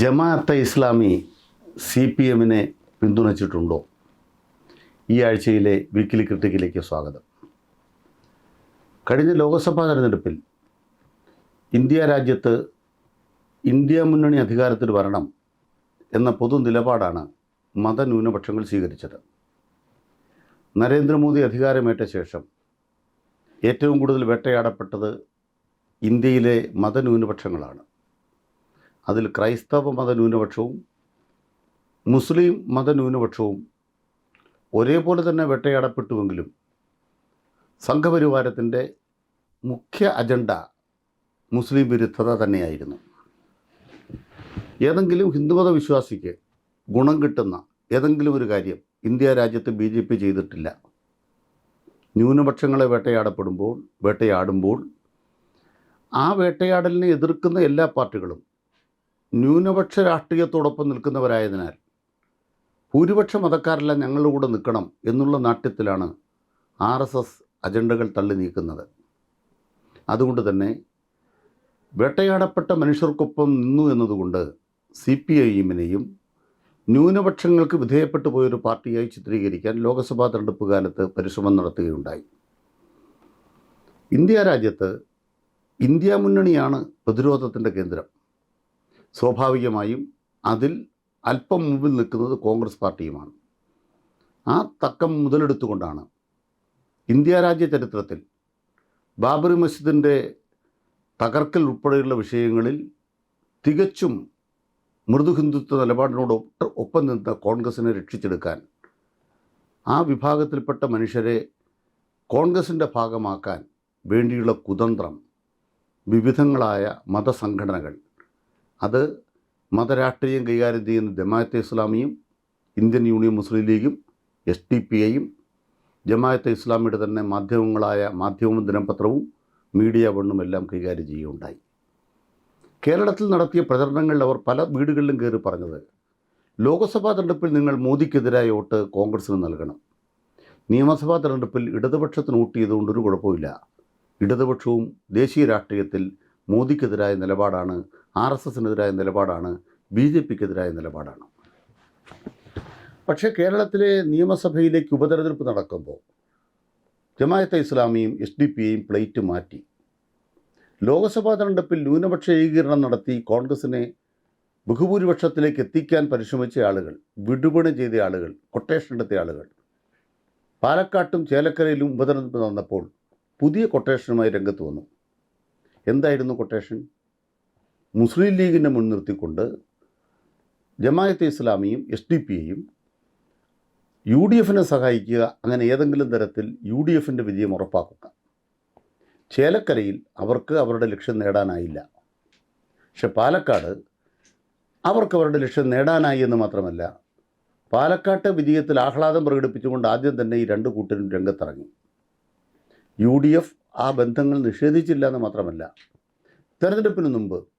Jamaat-e Islami C P എമ്മിനെ പിന്തുണച്ചിട്ടുണ്ടോ? ഈ ആഴ്ചയിലെ വീക്കിലി ക്രിട്ടിക്കിലേക്ക് സ്വാഗതം. കഴിഞ്ഞ ലോകസഭാ തെരഞ്ഞെടുപ്പിൽ ഇന്ത്യ രാജ്യത്ത് ഇന്ത്യ മുന്നണി അധികാരത്തിൽ വരണം എന്ന പൊതു നിലപാടാണ് മതന്യൂനപക്ഷങ്ങൾ സ്വീകരിച്ചത്. നരേന്ദ്രമോദി അധികാരമേറ്റ ശേഷം ഏറ്റവും കൂടുതൽ വേട്ടയാടപ്പെട്ടത് ഇന്ത്യയിലെ മതന്യൂനപക്ഷങ്ങളാണ്. അതിൽ ക്രൈസ്തവ മതന്യൂനപക്ഷവും മുസ്ലിം മതന്യൂനപക്ഷവും ഒരേപോലെ തന്നെ വേട്ടയാടപ്പെട്ടുവെങ്കിലും സംഘപരിവാരത്തിന്റെ മുഖ്യ അജണ്ട മുസ്ലിം വിരുദ്ധത തന്നെയായിരുന്നു. ഏതെങ്കിലും ഹിന്ദുമത വിശ്വാസിക്ക് ഗുണം കിട്ടുന്ന ഏതെങ്കിലും ഒരു കാര്യം ഇന്ത്യ രാജ്യത്ത് ബി ജെ പി ചെയ്തിട്ടില്ല. ന്യൂനപക്ഷങ്ങളെ വേട്ടയാടപ്പെടുമ്പോൾ വേട്ടയാടുമ്പോൾ ആ വേട്ടയാടലിനെ എതിർക്കുന്ന എല്ലാ പാർട്ടികളും ന്യൂനപക്ഷ രാഷ്ട്രീയത്തോടൊപ്പം നിൽക്കുന്നവരായതിനാൽ ഭൂരിപക്ഷ മതക്കാരെല്ലാം ഞങ്ങളുടെ കൂടെ നിൽക്കണം എന്നുള്ള നാട്യത്തിലാണ് ആർ എസ് എസ് അജണ്ടകൾ തള്ളി നീക്കുന്നത്. അതുകൊണ്ട് തന്നെ വേട്ടയാടപ്പെട്ട മനുഷ്യർക്കൊപ്പം നിന്നു എന്നതുകൊണ്ട് സി പി ഐ എമ്മിനെയും ന്യൂനപക്ഷങ്ങൾക്ക് വിധേയപ്പെട്ടു പോയൊരു പാർട്ടിയായി ചിത്രീകരിക്കാൻ ലോക്സഭാ തെരഞ്ഞെടുപ്പ് കാലത്ത് പരിശ്രമം നടത്തുകയുണ്ടായി. ഇന്ത്യ രാജ്യത്ത് ഇന്ത്യ മുന്നണിയാണ് പ്രതിരോധത്തിന്റെ കേന്ദ്രം. സ്വാഭാവികമായും അതിൽ അല്പം മുമ്പിൽ നിൽക്കുന്നത് കോൺഗ്രസ് പാർട്ടിയുമാണ്. ആ തക്കം മുതലെടുത്തുകൊണ്ടാണ് ഇന്ത്യ രാജ്യ ചരിത്രത്തിൽ ബാബറി മസ്ജിദിന്റെ തകർക്കൽ ഉൾപ്പെടെയുള്ള വിഷയങ്ങളിൽ തികച്ചും മൃദു ഹിന്ദുത്വ നിലപാടിനോട് ഒപ്പം നിന്ന കോൺഗ്രസിനെ രക്ഷിച്ചെടുക്കാൻ ആ വിഭാഗത്തിൽപ്പെട്ട മനുഷ്യരെ കോൺഗ്രസിന്റെ ഭാഗമാക്കാൻ വേണ്ടിയുള്ള കുതന്ത്രം വിവിധങ്ങളായ മതസംഘടനകൾ അത് മതരാഷ്ട്രീയം കൈകാര്യം ചെയ്യുന്ന ജമാഅത്തെ ഇസ്ലാമിയും ഇന്ത്യൻ യൂണിയൻ മുസ്ലിം ലീഗും എസ് ടി പി ഐയും ജമാഅത്തെ ഇസ്ലാമിയുടെ തന്നെ മാധ്യമങ്ങളായ മാധ്യമവും ദിനപത്രവും മീഡിയ വണ്ണും എല്ലാം കൈകാര്യം ചെയ്യുകയുണ്ടായി. കേരളത്തിൽ നടത്തിയ പ്രചരണങ്ങളിൽ അവർ പല വീടുകളിലും കയറി പറഞ്ഞത് ലോക്സഭാ തെരഞ്ഞെടുപ്പിൽ നിങ്ങൾ മോദിക്കെതിരായ വോട്ട് കോൺഗ്രസിന് നൽകണം. നിയമസഭാ തെരഞ്ഞെടുപ്പിൽ ഇടതുപക്ഷത്തിന് വോട്ട് ചെയ്തുകൊണ്ട് ഒരു കുഴപ്പമില്ല ഇടതുപക്ഷവും ദേശീയ രാഷ്ട്രീയത്തിൽ മോദിക്കെതിരായ നിലപാടാണ് ആർ എസ് എസിനെതിരായ നിലപാടാണ് ബി ജെ പിക്കെതിരായ നിലപാടാണ്. പക്ഷേ കേരളത്തിലെ നിയമസഭയിലേക്ക് ഉപതെരഞ്ഞെടുപ്പ് നടക്കുമ്പോൾ ജമായത്തെ ഇസ്ലാമിയും എസ് ഡി പിയെയും പ്ലേറ്റ് മാറ്റി. ലോക്സഭാ തെരഞ്ഞെടുപ്പിൽ ന്യൂനപക്ഷ ഏകീകരണം നടത്തി കോൺഗ്രസിനെ ബഹുഭൂരിപക്ഷത്തിലേക്ക് എത്തിക്കാൻ പരിശ്രമിച്ച ആളുകൾ വിടുപണി ചെയ്ത ആളുകൾ കൊട്ടേഷൻ എടുത്ത ആളുകൾ. പാലക്കാട്ടും ചേലക്കരയിലും ഉപതെരഞ്ഞെടുപ്പ് നടന്നപ്പോൾ പുതിയ കൊട്ടേഷനുമായി രംഗത്ത് വന്നു. എന്തായിരുന്നു കൊട്ടേഷൻ മുസ്ലിം ലീഗിനെ മുൻനിർത്തിക്കൊണ്ട് ജമായത്തെ ഇസ്ലാമിയും എസ് ഡി പിയെയും യു ഡി എഫിനെ സഹായിക്കുക അങ്ങനെ ഏതെങ്കിലും തരത്തിൽ യു ഡി എഫിന്റെ വിജയം ഉറപ്പാക്കുക. ചേലക്കരയിൽ അവർക്ക് അവരുടെ ലക്ഷ്യം നേടാനായില്ല. പക്ഷെ പാലക്കാട് അവർക്ക് അവരുടെ ലക്ഷ്യം നേടാനായി എന്ന് മാത്രമല്ല പാലക്കാട്ടെ വിജയത്തിൽ ആഹ്ലാദം പ്രകടിപ്പിച്ചുകൊണ്ട് ആദ്യം തന്നെ ഈ രണ്ട് കൂട്ടരും രംഗത്തിറങ്ങി. യു ഡി എഫ് ആ ബന്ധങ്ങൾ നിഷേധിച്ചില്ല എന്ന് മാത്രമല്ല തെരഞ്ഞെടുപ്പിന് മുമ്പ്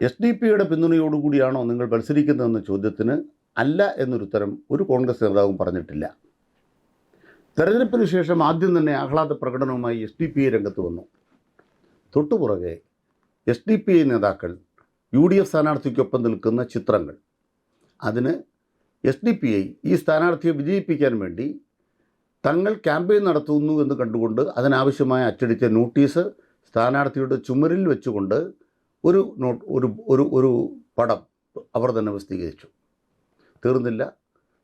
എസ് ഡി പിയുടെ പിന്തുണയോടുകൂടിയാണോ നിങ്ങൾ മത്സരിക്കുന്നതെന്ന ചോദ്യത്തിന് അല്ല എന്നൊരുത്തരം ഒരു കോൺഗ്രസ് നേതാവും പറഞ്ഞിട്ടില്ല. തെരഞ്ഞെടുപ്പിന് ശേഷം ആദ്യം തന്നെ ആഹ്ലാദ പ്രകടനവുമായി എസ് ഡി പി ഐ രംഗത്ത് വന്നു. തൊട്ടുപുറകെ എസ് ഡി പി ഐ നേതാക്കൾ യു ഡി എഫ് സ്ഥാനാർത്ഥിക്കൊപ്പം നിൽക്കുന്ന ചിത്രങ്ങൾ. അതിന് എസ് ഡി പി ഐ ഈ സ്ഥാനാർത്ഥിയെ വിജയിപ്പിക്കാൻ വേണ്ടി തങ്ങൾ ക്യാമ്പയിൻ നടത്തുന്നു എന്ന് കണ്ടുകൊണ്ട് അതിനാവശ്യമായ അച്ചടിച്ച നോട്ടീസ് സ്ഥാനാർത്ഥിയുടെ ചുമരിൽ വെച്ചുകൊണ്ട് ഒരു നോട്ട് ഒരു ഒരു ഒരു പടം അവർ തന്നെ പ്രസിദ്ധീകരിച്ചു തീർന്നില്ല.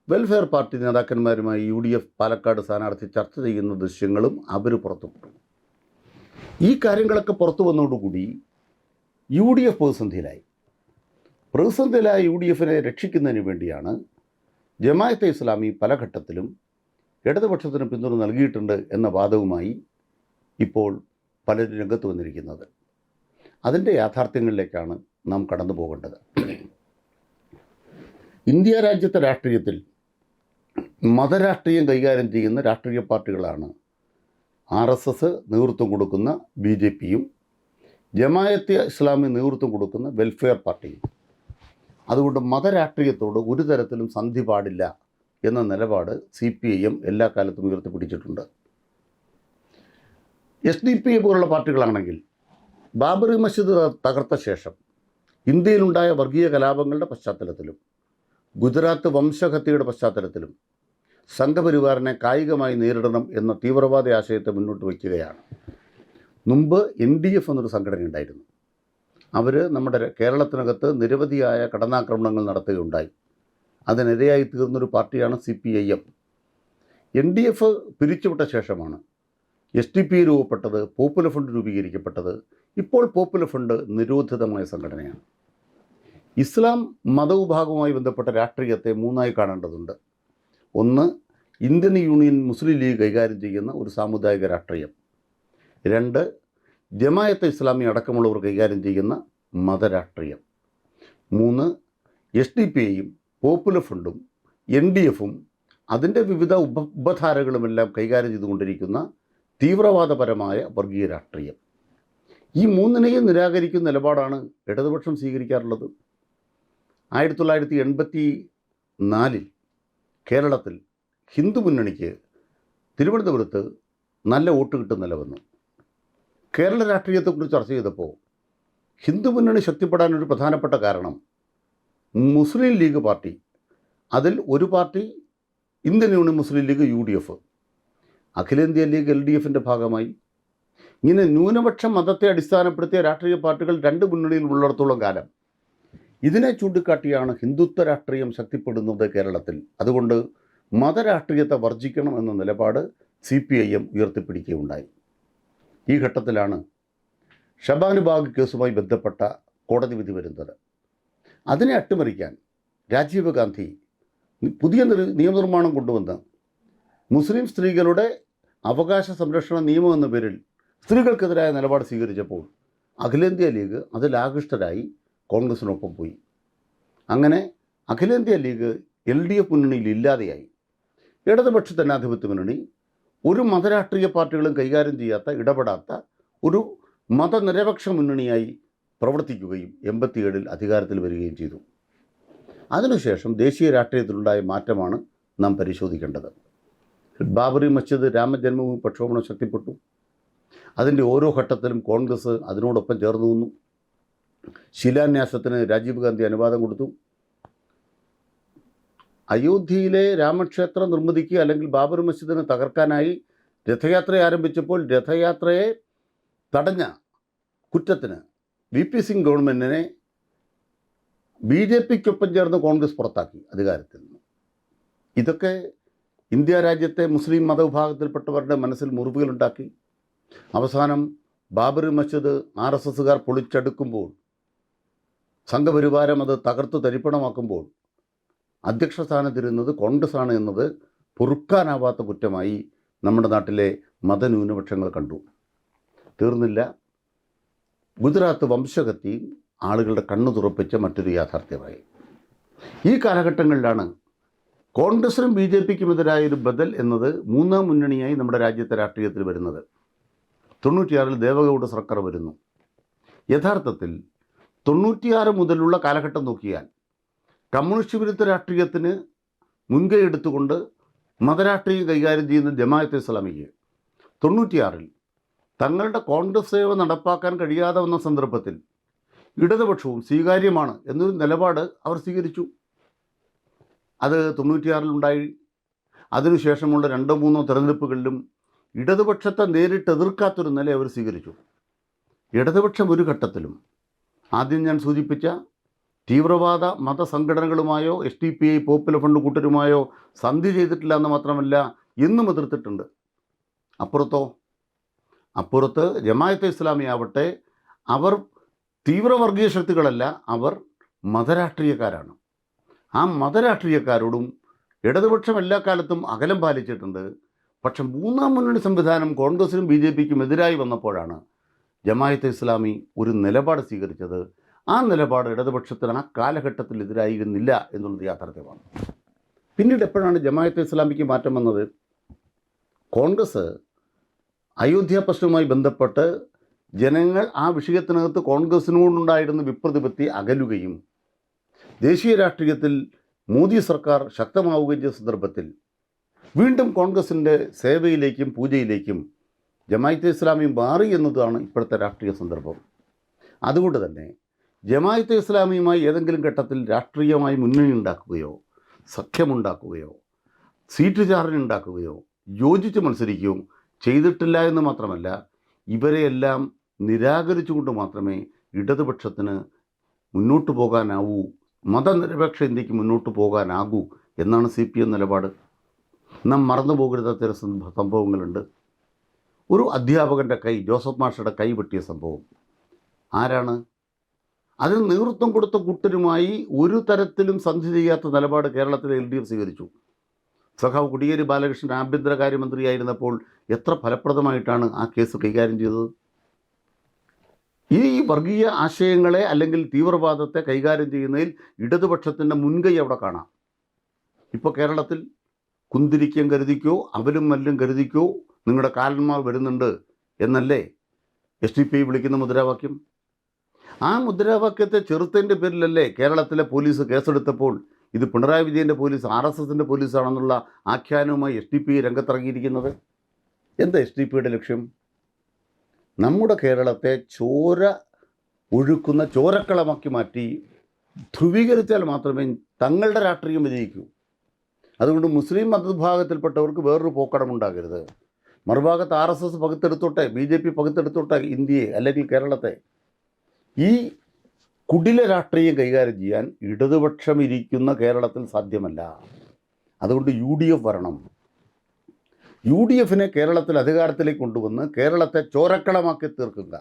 വെൽഫെയർ പാർട്ടി നേതാക്കന്മാരുമായി യു ഡി എഫ് പാലക്കാട് സ്ഥാനാർത്ഥി ചർച്ച ചെയ്യുന്ന ദൃശ്യങ്ങളും അവർ പുറത്തുവിട്ടു ഈ കാര്യങ്ങളൊക്കെ പുറത്തു വന്നതോടുകൂടി യു ഡി എഫ് പ്രതിസന്ധിയിലായി. പ്രതിസന്ധിയിലായ യു ഡി എഫിനെ രക്ഷിക്കുന്നതിന് വേണ്ടിയാണ് ജമായത്തെ ഇസ്ലാമി പല ഘട്ടത്തിലും ഇടതുപക്ഷത്തിന് പിന്തുണ നൽകിയിട്ടുണ്ട് എന്ന വാദവുമായി ഇപ്പോൾ പലരും രംഗത്ത് വന്നിരിക്കുന്നത്. അതിന്റെ യാഥാർത്ഥ്യങ്ങളിലേക്കാണ് നാം കടന്നു പോകേണ്ടത്. ഇന്ത്യ രാജ്യത്തെ രാഷ്ട്രീയത്തിൽ മതരാഷ്ട്രീയം കൈകാര്യം ചെയ്യുന്ന രാഷ്ട്രീയ പാർട്ടികളാണ് ആർ എസ് എസ് നേതൃത്വം കൊടുക്കുന്ന ബി ജെ പിയും ജമായത്ത് ഇസ്ലാമി നേതൃത്വം കൊടുക്കുന്ന വെൽഫെയർ പാർട്ടിയും. അതുകൊണ്ട് മതരാഷ്ട്രീയത്തോട് ഒരു തരത്തിലും സന്ധി പാടില്ല എന്ന നിലപാട് സി പി ഐ എം എല്ലാ കാലത്തും ഉയർത്തിപ്പിടിച്ചിട്ടുണ്ട്. എസ് ഡി പി പോലുള്ള പാർട്ടികളാണെങ്കിൽ ബാബറി മസ്ജിദ് തകർത്ത ശേഷം ഇന്ത്യയിലുണ്ടായ വർഗീയ കലാപങ്ങളുടെ പശ്ചാത്തലത്തിലും ഗുജറാത്ത് വംശഹത്യയുടെ പശ്ചാത്തലത്തിലും സംഘപരിവാറിനെ കായികമായി നേരിടണം എന്ന തീവ്രവാദ ആശയത്തെ മുന്നോട്ട് വയ്ക്കുകയാണ്. മുമ്പ് എൻ ഡി എഫ് എന്നൊരു സംഘടന ഉണ്ടായിരുന്നു. അവർ നമ്മുടെ കേരളത്തിനകത്ത് നിരവധിയായ കടന്നാക്രമണങ്ങൾ നടത്തുകയുണ്ടായി. അതിനിരയായി തീർന്നൊരു പാർട്ടിയാണ് C P I M. N D F പിരിച്ചുവിട്ട ശേഷമാണ് എസ് ടി പി രൂപപ്പെട്ടത് പോപ്പുലർ ഫണ്ട് രൂപീകരിക്കപ്പെട്ടത് ഇപ്പോൾ പോപ്പുലർ ഫ്രണ്ട് നിരോധിതമായ സംഘടനയാണ്. ഇസ്ലാം മതവിഭാഗവുമായി ബന്ധപ്പെട്ട രാഷ്ട്രീയത്തെ മൂന്നായി കാണേണ്ടതുണ്ട്. ഒന്ന് ഇന്ത്യൻ യൂണിയൻ മുസ്ലിം ലീഗ് കൈകാര്യം ചെയ്യുന്ന ഒരു സാമുദായിക രാഷ്ട്രീയം. രണ്ട് ജമായത്തെ ഇസ്ലാമി അടക്കമുള്ളവർ കൈകാര്യം ചെയ്യുന്ന മതരാഷ്ട്രീയം മൂന്ന് എസ് ഡി പി ഐയും പോപ്പുലർ ഫ്രണ്ടും എൻ ഡി എഫും അതിന്റെ വിവിധ ഉപ ഉപധാരകളുമെല്ലാം കൈകാര്യം ചെയ്തുകൊണ്ടിരിക്കുന്ന തീവ്രവാദപരമായ വർഗീയ രാഷ്ട്രീയം. ഈ മൂന്നിനെയും നിരാകരിക്കുന്ന നിലപാടാണ് ഇടതുപക്ഷം സ്വീകരിക്കാറുള്ളത്. ആയിരത്തി തൊള്ളായിരത്തി എൺപത്തി നാലിൽ കേരളത്തിൽ ഹിന്ദു മുന്നണിക്ക് തിരുവനന്തപുരത്ത് നല്ല വോട്ട് കിട്ടുന്ന നില വന്നു. കേരള രാഷ്ട്രീയത്തെക്കുറിച്ച് ചർച്ച ചെയ്തപ്പോൾ ഹിന്ദു മുന്നണി ശക്തിപ്പെടാനൊരു പ്രധാനപ്പെട്ട കാരണം മുസ്ലിം ലീഗ് പാർട്ടി അതിൽ ഒരു party Indian union Muslim league U D F അഖിലേന്ത്യാ ലീഗ് എൽ ഡി എഫിന്റെ ഭാഗമായി ഇങ്ങനെ ന്യൂനപക്ഷ മതത്തെ അടിസ്ഥാനപ്പെടുത്തിയ രാഷ്ട്രീയ പാർട്ടികൾ രണ്ട് മുന്നണിയിൽ ഉള്ളിടത്തോളം കാലം. ഇതിനെ ചൂണ്ടിക്കാട്ടിയാണ് ഹിന്ദുത്വ രാഷ്ട്രീയം ശക്തിപ്പെടുന്നത് കേരളത്തിൽ. അതുകൊണ്ട് മതരാഷ്ട്രീയത്തെ വർജിക്കണം എന്ന നിലപാട് സി പി ഐ എം ഉയർത്തിപ്പിടിക്കുകയുണ്ടായി. ഈ ഘട്ടത്തിലാണ് ഷബാനുബാഗ് കേസുമായി ബന്ധപ്പെട്ട കോടതി വിധി വരുന്നത്. അതിനെ അട്ടിമറിക്കാൻ രാജീവ് ഗാന്ധി പുതിയ നിർ- നിയമനിർമ്മാണം കൊണ്ടുവന്ന് മുസ്ലിം സ്ത്രീകളുടെ അവകാശ സംരക്ഷണ നിയമം എന്ന പേരിൽ സ്ത്രീകൾക്കെതിരായ നിലപാട് സ്വീകരിച്ചപ്പോൾ അഖിലേന്ത്യാ ലീഗ് അതിൽ ആകൃഷ്ടരായി കോൺഗ്രസിനൊപ്പം പോയി. അങ്ങനെ അഖിലേന്ത്യാ ലീഗ് എൽ ഡി എഫ് മുന്നണിയിൽ ഇല്ലാതെയായി. ഇടതുപക്ഷ ജനാധിപത്യ മുന്നണി ഒരു മതരാഷ്ട്രീയ പാർട്ടികളും കൈകാര്യം ചെയ്യാത്ത ഇടപെടാത്ത ഒരു മതനിരപക്ഷ മുന്നണിയായി പ്രവർത്തിക്കുകയും എൺപത്തിയേഴിൽ അധികാരത്തിൽ വരികയും ചെയ്തു. അതിനുശേഷം ദേശീയ രാഷ്ട്രീയത്തിലുണ്ടായ മാറ്റമാണ് നാം പരിശോധിക്കേണ്ടത്. ബാബറി മസ്ജിദ് രാമജന്മഭൂമി പ്രക്ഷോഭണം ശക്തിപ്പെട്ടു. അതിന്റെ ഓരോ ഘട്ടത്തിലും കോൺഗ്രസ് അതിനോടൊപ്പം ചേർന്നു നിന്നു. ശിലാന്യാസത്തിന് രാജീവ് ഗാന്ധി അനുവാദം കൊടുത്തു. അയോധ്യയിലെ രാമക്ഷേത്ര നിർമ്മിതിക്ക് അല്ലെങ്കിൽ ബാബർ മസ്ജിദിനെ തകർക്കാനായി രഥയാത്ര ആരംഭിച്ചപ്പോൾ രഥയാത്രയെ തടഞ്ഞ കുറ്റത്തിന് വി പി സിംഗ് ഗവൺമെന്റിനെ ബി ജെ പിക്കൊപ്പം ചേർന്ന് കോൺഗ്രസ് പുറത്താക്കി അധികാരത്തിൽ നിന്ന്. ഇതൊക്കെ ഇന്ത്യ രാജ്യത്തെ മുസ്ലിം മതവിഭാഗത്തിൽപ്പെട്ടവരുടെ മനസ്സിൽ മുറിവുകളുണ്ടാക്കി. അവസാനം ബാബറി മസ്ജിദ് ആർ എസ് എസ്സുകാർ പൊളിച്ചെടുക്കുമ്പോൾ സംഘപരിവാരം അത് തകർത്ത് തരിപ്പണമാക്കുമ്പോൾ അധ്യക്ഷ സ്ഥാനത്തിരുന്നത് കോൺഗ്രസ് ആണ് എന്നത് പൊറുക്കാനാവാത്ത കുറ്റമായി നമ്മുടെ നാട്ടിലെ മതന്യൂനപക്ഷങ്ങൾ കണ്ടു. തീർന്നില്ല. ഗുജറാത്ത് വംശകത്തിയും ആളുകളുടെ കണ്ണു തുറപ്പിച്ച മറ്റൊരു യാഥാർത്ഥ്യമായി. ഈ കാലഘട്ടങ്ങളിലാണ് കോൺഗ്രസിനും ബി ജെ പിക്കുമെതിരായൊരു ബദൽ എന്നത് മൂന്നാം മുന്നണിയായി നമ്മുടെ രാജ്യത്തെ രാഷ്ട്രീയത്തിൽ വരുന്നത്. തൊണ്ണൂറ്റിയാറിൽ ദേവഗൗഡ സർക്കാർ വരുന്നു. യഥാർത്ഥത്തിൽ തൊണ്ണൂറ്റിയാറ് മുതലുള്ള കാലഘട്ടം നോക്കിയാൽ കമ്മ്യൂണിസ്റ്റ് വിരുദ്ധ രാഷ്ട്രീയത്തിന് മുൻകൈ എടുത്തുകൊണ്ട് മതരാഷ്ട്രീയം കൈകാര്യം ചെയ്യുന്ന ജമാഅത്ത് ഇസ്ലാമിക്ക് തൊണ്ണൂറ്റിയാറിൽ തങ്ങളുടെ കോൺഗ്രസ് സേവ നടപ്പാക്കാൻ കഴിയാതെ വന്ന സന്ദർഭത്തിൽ ഇടതുപക്ഷവും സ്വീകാര്യമാണ് എന്നൊരു നിലപാട് അവർ സ്വീകരിച്ചു. അത് തൊണ്ണൂറ്റിയാറിലുണ്ടായി അതിനുശേഷമുള്ള രണ്ടോ മൂന്നോ തെരഞ്ഞെടുപ്പുകളിലും ഇടതുപക്ഷത്തെ നേരിട്ട് എതിർക്കാത്തൊരു നില അവർ സ്വീകരിച്ചു. ഇടതുപക്ഷം ഒരു ഘട്ടത്തിലും ആദ്യം ഞാൻ സൂചിപ്പിച്ച തീവ്രവാദ മതസംഘടനകളുമായോ S T P I popular front കൂട്ടരുമായോ സന്ധി ചെയ്തിട്ടില്ല എന്ന് മാത്രമല്ല എന്നും എതിർത്തിട്ടുണ്ട്. അപ്പുറത്തോ? അപ്പുറത്ത് ജമായത്തെ ഇസ്ലാമി ആവട്ടെ അവർ തീവ്രവർഗീയ ശക്തികളല്ല അവർ മതരാഷ്ട്രീയക്കാരാണ്. ആ മതരാഷ്ട്രീയക്കാരോടും ഇടതുപക്ഷം എല്ലാ കാലത്തും അകലം പാലിച്ചിട്ടുണ്ട്. പക്ഷെ മൂന്നാം മുന്നണി സംവിധാനം കോൺഗ്രസിനും ബി ജെ പിക്കും എതിരായി വന്നപ്പോഴാണ് ജമായത്ത് ഇസ്ലാമി ഒരു നിലപാട് സ്വീകരിച്ചത്. ആ നിലപാട് ഇടതുപക്ഷത്തിന് ആ കാലഘട്ടത്തിൽ എതിരായിരുന്നില്ല എന്നുള്ളത് യാഥാർത്ഥ്യമാണ്. പിന്നീട് എപ്പോഴാണ് ജമായത്ത് ഇസ്ലാമിക്ക് മാറ്റം വന്നത്? കോൺഗ്രസ് അയോധ്യ പ്രശ്നവുമായി ബന്ധപ്പെട്ട് ജനങ്ങൾ ആ വിഷയത്തിനകത്ത് കോൺഗ്രസിനോടുണ്ടായിരുന്ന വിപ്രതിപത്തി അകലുകയും ദേശീയ രാഷ്ട്രീയത്തിൽ മോദി സർക്കാർ ശക്തമാവുകയും ചെയ്ത സന്ദർഭത്തിൽ വീണ്ടും കോൺഗ്രസിന്റെ സേവയിലേക്കും പൂജയിലേക്കും ജമായത്തെ ഇസ്ലാമി മാറി എന്നതാണ് ഇപ്പോഴത്തെ രാഷ്ട്രീയ സന്ദർഭം. അതുകൊണ്ട് തന്നെ ജമായത്തെ ഇസ്ലാമിയുമായി ഏതെങ്കിലും ഘട്ടത്തിൽ രാഷ്ട്രീയമായി മുന്നണി ഉണ്ടാക്കുകയോ സഖ്യമുണ്ടാക്കുകയോ സീറ്റ് ചാർജ് ഉണ്ടാക്കുകയോ യോജിച്ച് മത്സരിക്കുകയോ ചെയ്തിട്ടില്ല എന്ന് മാത്രമല്ല ഇവരെയെല്ലാം നിരാകരിച്ചുകൊണ്ട് മാത്രമേ ഇടതുപക്ഷത്തിന് മുന്നോട്ട് പോകാനാവൂ മതനിരപേക്ഷ ഇന്ത്യയ്ക്ക് മുന്നോട്ട് പോകാനാകൂ എന്നാണ് സി പി എം നിലപാട്. നാം മറന്നു പോകരുത് സംഭവങ്ങളുണ്ട്. ഒരു അധ്യാപകന്റെ കൈ ജോസഫ് മാഷയുടെ കൈ വെട്ടിയ സംഭവം. ആരാണ്? അതിന് നേതൃത്വം കൊടുത്ത കൂട്ടരുമായി ഒരു തരത്തിലും സന്ധി ചെയ്യാത്ത നിലപാട് കേരളത്തിലെ എൽ ഡി എഫ് സ്വീകരിച്ചു. സഖാവ് കുടിയേരി ബാലകൃഷ്ണൻ ആഭ്യന്തരകാര്യമന്ത്രിയായിരുന്നപ്പോൾ എത്ര ഫലപ്രദമായിട്ടാണ് ആ കേസ് കൈകാര്യം ചെയ്തത്? ഈ വർഗീയ ആശയങ്ങളെ അല്ലെങ്കിൽ തീവ്രവാദത്തെ കൈകാര്യം ചെയ്യുന്നതിൽ ഇടതുപക്ഷത്തിന്റെ മുൻകൈ അവിടെ കാണാം. ഇപ്പോൾ കേരളത്തിൽ കുന്തിരിക്കം കരുതിക്കോ അവരും മല്ലും കരുതിക്കോ നിങ്ങളുടെ കാലന്മാർ വരുന്നുണ്ട് എന്നല്ലേ എസ് ഡി പി വിളിക്കുന്ന മുദ്രാവാക്യം? ആ മുദ്രാവാക്യത്തെ ചെറുത്തതിന്റെ പേരിലല്ലേ കേരളത്തിലെ പോലീസ് കേസെടുത്തപ്പോൾ ഇത് പിണറായി വിജയന്റെ പോലീസ് ആർ എസ് എസിന്റെ പോലീസാണെന്നുള്ള ആഖ്യാനവുമായി എസ് ഡി പി രംഗത്തിറങ്ങിയിരിക്കുന്നത്? എന്താ എസ് ഡി പിയുടെ ലക്ഷ്യം? നമ്മുടെ കേരളത്തെ ചോര ഒഴുക്കുന്ന ചോരക്കളമാക്കി മാറ്റി ധ്രുവീകരിച്ചാൽ മാത്രമേ തങ്ങളുടെ രാഷ്ട്രീയം വിജയിക്കൂ. അതുകൊണ്ട് മുസ്ലിം മതവിഭാഗത്തിൽപ്പെട്ടവർക്ക് വേറൊരു പോക്കടമുണ്ടാകരുത് മറുഭാഗത്ത് ആർ എസ് എസ് പകുത്തെടുത്തോട്ടെ ബി ജെ പി പകുത്തെടുത്തോട്ടെ ഇന്ത്യയെ അല്ലെങ്കിൽ കേരളത്തെ. ഈ കുടില രാഷ്ട്രീയം കൈകാര്യം ചെയ്യാൻ ഇടതുപക്ഷം ഇരിക്കുന്ന കേരളത്തിൽ സാധ്യമല്ല. അതുകൊണ്ട് യു ഡി എഫ് വരണം. യു ഡി എഫിനെ കേരളത്തിൽ അധികാരത്തിലേക്ക് കൊണ്ടുവന്ന് കേരളത്തെ ചോരക്കളമാക്കി തീർക്കുക.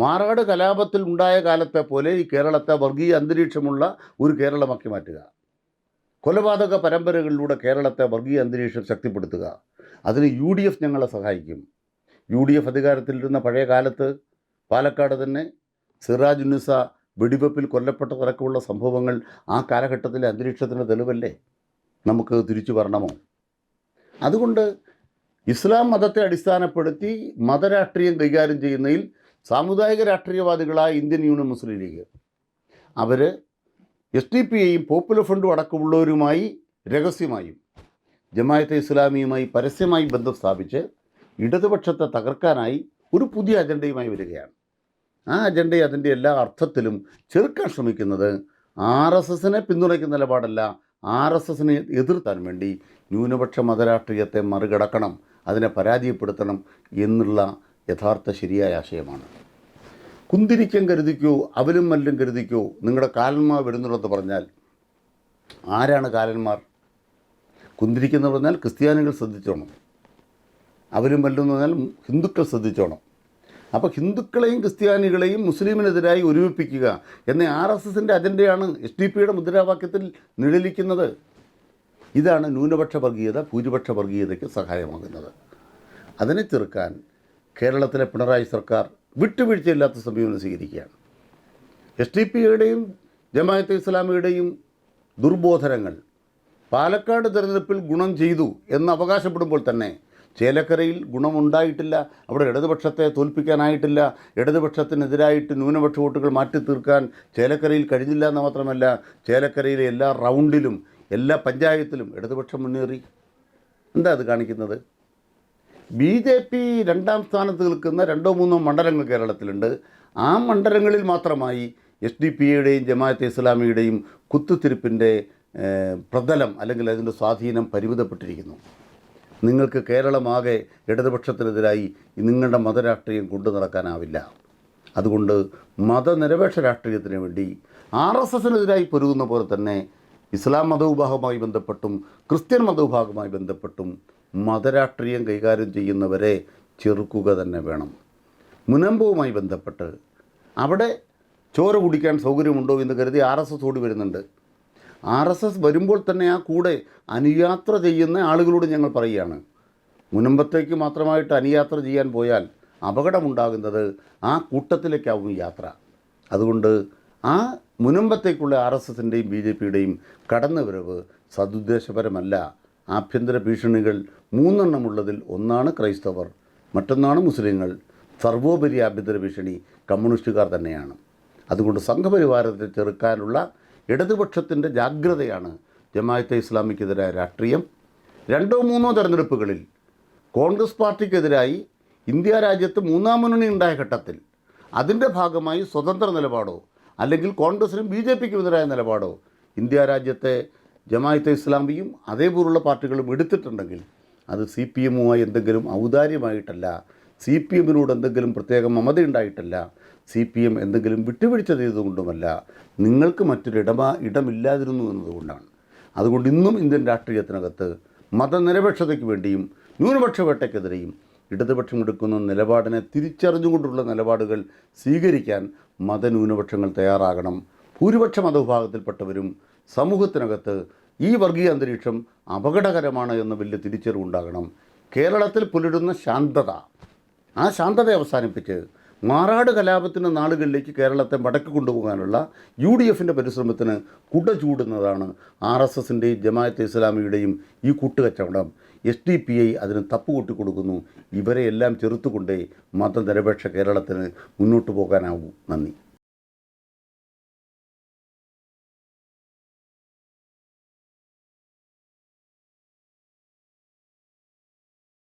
മാറാട് കലാപത്തിൽ ഉണ്ടായ കാലത്തെ പോലെ ഈ കേരളത്തെ വർഗീയ അന്തരീക്ഷമുള്ള ഒരു കേരളമാക്കി മാറ്റുക. കൊലപാതക പരമ്പരകളിലൂടെ കേരളത്തെ വർഗീയ അന്തരീക്ഷം ശക്തിപ്പെടുത്തുക. അതിന് യു ഡി എഫ് ഞങ്ങളെ സഹായിക്കും. യു ഡി എഫ് അധികാരത്തിലിരുന്ന പഴയ കാലത്ത് പാലക്കാട് തന്നെ സിറാജ് ഉന്നിസ വെടിവെപ്പിൽ കൊല്ലപ്പെട്ടതടക്കമുള്ള സംഭവങ്ങൾ ആ കാലഘട്ടത്തിലെ അന്തരീക്ഷത്തിന്റെ തെളിവല്ലേ? നമുക്ക് തിരിച്ചു വരണമോ? അതുകൊണ്ട് ഇസ്ലാം മതത്തെ അടിസ്ഥാനപ്പെടുത്തി മതരാഷ്ട്രീയം കൈകാര്യം ചെയ്യുന്നതിൽ സാമുദായിക രാഷ്ട്രീയവാദികളായ ഇന്ത്യൻ യൂണിയൻ മുസ്ലിം ലീഗ്. അവർ എസ് ഡി പി ഐയും പോപ്പുലർ ഫ്രണ്ടും അടക്കമുള്ളവരുമായി രഹസ്യമായും ജമായത്തെ ഇസ്ലാമിയുമായി പരസ്യമായി ബന്ധം സ്ഥാപിച്ച് ഇടതുപക്ഷത്തെ തകർക്കാനായി ഒരു പുതിയ അജണ്ടയുമായി വരികയാണ്. ആ അജണ്ടയെ അതിന്റെ എല്ലാ അർത്ഥത്തിലും ചെറുക്കാൻ ശ്രമിക്കുന്നത് ആർ എസ് എസിനെ പിന്തുണയ്ക്കുന്ന നിലപാടല്ല ആർ എസ് എസിനെ എതിർത്താൻ വേണ്ടി ന്യൂനപക്ഷ മതരാഷ്ട്രീയത്തെ മറികടക്കണം അതിനെ പരാജയപ്പെടുത്തണം എന്നുള്ള യഥാർത്ഥ ശരിയായ ആശയമാണ്. കുന്തിരിക്കം കരുതിക്കോ അവലും മല്ലും കരുതിക്കോ. നിങ്ങളുടെ കാലന്മാർ വരുന്നുള്ളത് പറഞ്ഞാൽ ആരാണ് കാലന്മാർ? കുന്തിരിക്കം എന്ന് പറഞ്ഞാൽ ക്രിസ്ത്യാനികൾ ശ്രദ്ധിച്ചോണം. അവരും മല്ലും എന്ന് പറഞ്ഞാൽ ഹിന്ദുക്കൾ ശ്രദ്ധിച്ചോണം. അപ്പോൾ ഹിന്ദുക്കളെയും ക്രിസ്ത്യാനികളെയും മുസ്ലിമിനെതിരായി ഒരുമിപ്പിക്കുക എന്ന ആർ എസ് എസിന്റെ അജണ്ടയാണ് എസ് ഡി പിയുടെ മുദ്രാവാക്യത്തിൽ നിഴലിക്കുന്നത്. ഇതാണ് ന്യൂനപക്ഷ വർഗീയത ഭൂരിപക്ഷ വർഗീയതയ്ക്ക് സഹായമാകുന്നത്. അതിനെ ചെറുക്കാൻ കേരളത്തിലെ പിണറായി സർക്കാർ വിട്ടുവീഴ്ചയില്ലാത്ത സമീപനം സ്വീകരിക്കുകയാണ്. എസ് ഡി പിയുടെയും ജമാഅത്തെ ഇസ്ലാമിയുടെയും ദുർബോധനങ്ങൾ പാലക്കാട് തെരഞ്ഞെടുപ്പിൽ ഗുണം ചെയ്തു എന്ന് അവകാശപ്പെടുമ്പോൾ തന്നെ ചേലക്കരയിൽ ഗുണമുണ്ടായിട്ടില്ല അവിടെ ഇടതുപക്ഷത്തെ തോൽപ്പിക്കാനായിട്ടില്ല ഇടതുപക്ഷത്തിനെതിരായിട്ട് ന്യൂനപക്ഷ വോട്ടുകൾ മാറ്റി തീർക്കാൻ ചേലക്കരയിൽ കഴിഞ്ഞില്ല എന്ന് മാത്രമല്ല ചേലക്കരയിലെ എല്ലാ റൗണ്ടിലും എല്ലാ പഞ്ചായത്തിലും ഇടതുപക്ഷം മുന്നേറി. എന്താ അത് കാണിക്കുന്നത്? ബി ജെ പി രണ്ടാം സ്ഥാനത്ത് നിൽക്കുന്ന രണ്ടോ മൂന്നോ മണ്ഡലങ്ങൾ കേരളത്തിലുണ്ട്. ആ മണ്ഡലങ്ങളിൽ മാത്രമായി എസ് ഡി പി യുടെയും ജമാഅത്തെ ഇസ്ലാമിയുടെയും കുത്തുതിരിപ്പിന്റെ ഏഹ്, പ്രതലം അല്ലെങ്കിൽ അതിന്റെ സ്വാധീനം പരിമിതപ്പെട്ടിരിക്കുന്നു. നിങ്ങൾക്ക് കേരളമാകെ ഇടതുപക്ഷത്തിനെതിരായി നിങ്ങളുടെ മതരാഷ്ട്രീയം കൊണ്ടു നടക്കാനാവില്ല. അതുകൊണ്ട് മതനിരപേക്ഷ രാഷ്ട്രീയത്തിന് വേണ്ടി ആർ എസ് എസിനെതിരായി പൊരുതുന്ന പോലെ തന്നെ ഇസ്ലാം മതവിഭാഗവുമായി ബന്ധപ്പെട്ടും ക്രിസ്ത്യൻ മതവിഭാഗവുമായി ബന്ധപ്പെട്ടും മതരാഷ്ട്രീയം കൈകാര്യം ചെയ്യുന്നവരെ ചെറുക്കുക തന്നെ വേണം. മുനമ്പുവുമായി ബന്ധപ്പെട്ട് അവിടെ ചോര കുടിക്കാൻ സൗകര്യമുണ്ടോ എന്ന് കരുതി ആർ എസ് എസ് ഓടി വരുന്നുണ്ട്. ആർ എസ് എസ് വരുമ്പോൾ തന്നെ ആ കൂടെ അനുയാത്ര ചെയ്യുന്ന ആളുകളോട് ഞങ്ങൾ പറയുകയാണ്. മുനമ്പത്തേക്ക് മാത്രമായിട്ട് അനുയാത്ര ചെയ്യാൻ പോയാൽ അപകടമുണ്ടാകുന്നത് ആ കൂട്ടത്തിലേക്കാവും യാത്ര. അതുകൊണ്ട് ആ മുനമ്പത്തേക്കുള്ള ആർ എസ് എസിന്റെയും ബി ജെ പിയുടെയും കടന്നുവരവ് സതുദ്ദേശപരമല്ല ആഭ്യന്തര ഭീഷണികൾ മൂന്നെണ്ണമുള്ളതിൽ ഒന്നാണ് ക്രൈസ്തവർ മറ്റൊന്നാണ് മുസ്ലിങ്ങൾ. സർവോപരി ആഭ്യന്തര ഭീഷണി കമ്മ്യൂണിസ്റ്റുകാർ തന്നെയാണ്. അതുകൊണ്ട് സംഘപരിവാരത്തെ ചെറുക്കാനുള്ള ഇടതുപക്ഷത്തിന്റെ ജാഗ്രതയാണ് ജമാഅത്തെ ഇസ്ലാമിക്കെതിരായ രാഷ്ട്രീയം. രണ്ടോ മൂന്നോ തെരഞ്ഞെടുപ്പുകളിൽ കോൺഗ്രസ് പാർട്ടിക്കെതിരായി ഇന്ത്യ രാജ്യത്ത് മൂന്നാം മുന്നണി ഉണ്ടായ ഘട്ടത്തിൽ അതിന്റെ ഭാഗമായി സ്വതന്ത്ര നിലപാടോ അല്ലെങ്കിൽ കോൺഗ്രസിനും ബി ജെ പിക്കും എതിരായ നിലപാടോ ഇന്ത്യ രാജ്യത്തെ ജമായത്തെ ഇസ്ലാമിയും അതേപോലുള്ള പാർട്ടികളും എടുത്തിട്ടുണ്ടെങ്കിൽ അത് സി പി എമ്മുമായി എന്തെങ്കിലും ഔദാര്യമായിട്ടല്ല സി പി എമ്മിനോട് എന്തെങ്കിലും പ്രത്യേക മമതയുണ്ടായിട്ടല്ല സി പി എം എന്തെങ്കിലും വിട്ടുവീഴ്ച ചെയ്തുകൊണ്ടുമല്ല നിങ്ങൾക്ക് മറ്റൊരു ഇടമാ ഇടമില്ലാതിരുന്നു എന്നതുകൊണ്ടാണ്. അതുകൊണ്ട് ഇന്നും ഇന്ത്യൻ രാഷ്ട്രീയത്തിനകത്ത് മതനിരപേക്ഷതയ്ക്ക് വേണ്ടിയും ന്യൂനപക്ഷ വേട്ടയ്ക്കെതിരെയും ഇടതുപക്ഷം എടുക്കുന്ന നിലപാടിനെ തിരിച്ചറിഞ്ഞുകൊണ്ടുള്ള നിലപാടുകൾ സ്വീകരിക്കാൻ മതന്യൂനപക്ഷങ്ങൾ തയ്യാറാകണം. ഭൂരിപക്ഷ മതവിഭാഗത്തിൽപ്പെട്ടവരും സമൂഹത്തിനകത്ത് ഈ വർഗീയ അന്തരീക്ഷം അപകടകരമാണ് എന്ന വലിയ തിരിച്ചറിവുണ്ടാകണം കേരളത്തിൽ പുലരുന്ന ശാന്തത. ആ ശാന്തത അവസാനിപ്പിച്ച് മാറാട് കലാപത്തിന്റെ നാളുകളിലേക്ക് കേരളത്തെ മടക്കി കൊണ്ടുപോകാനുള്ള യു ഡി എഫിന്റെ പരിശ്രമത്തിന് കുട ചൂടുന്നതാണ് ആർ എസ് എസിന്റെയും ജമാഅത്തെ ഇസ്ലാമിയുടെയും ഈ കൂട്ടുകച്ചവടം. എസ് ഡി പി ഐ അതിന് തപ്പുകൂട്ടി കൊടുക്കുന്നു ഇവരെയെല്ലാം ചെറുത്തുകൊണ്ടേ മതനിരപേക്ഷ കേരളത്തിന് മുന്നോട്ട് പോകാനാവൂ. നന്ദി.